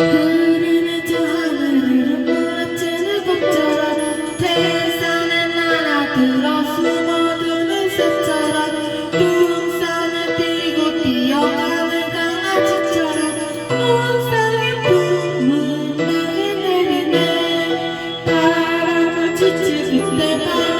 흐르는 두 하늘을 무너뜨는 폭처럼 태산에 날아들어 숨어드는 새처럼 붕산을 뛰고 뛰어가는 강아지처럼 온상에 뿜은 멍이 내리네. 바람을 지칠 그때 바람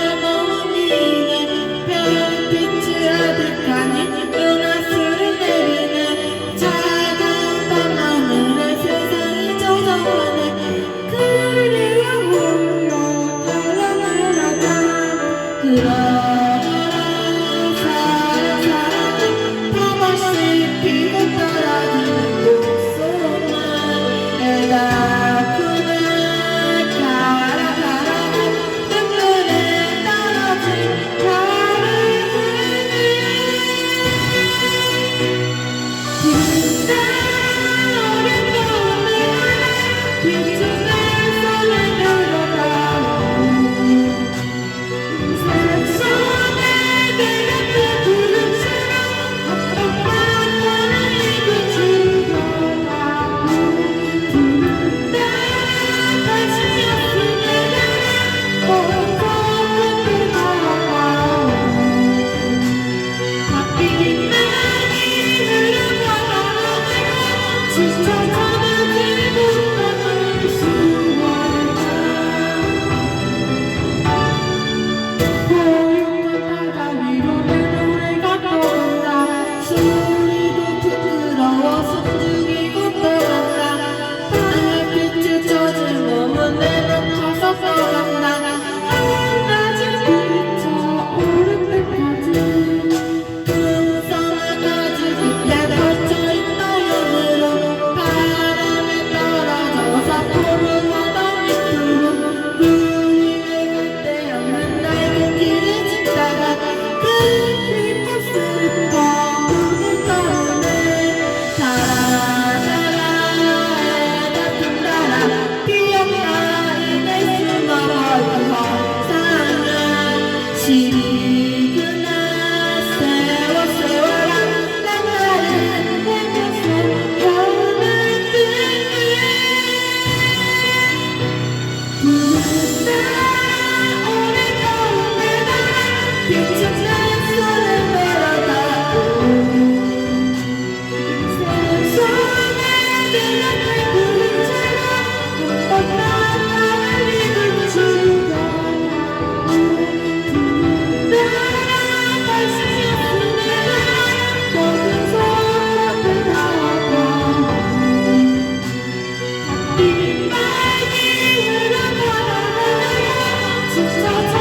谢谢大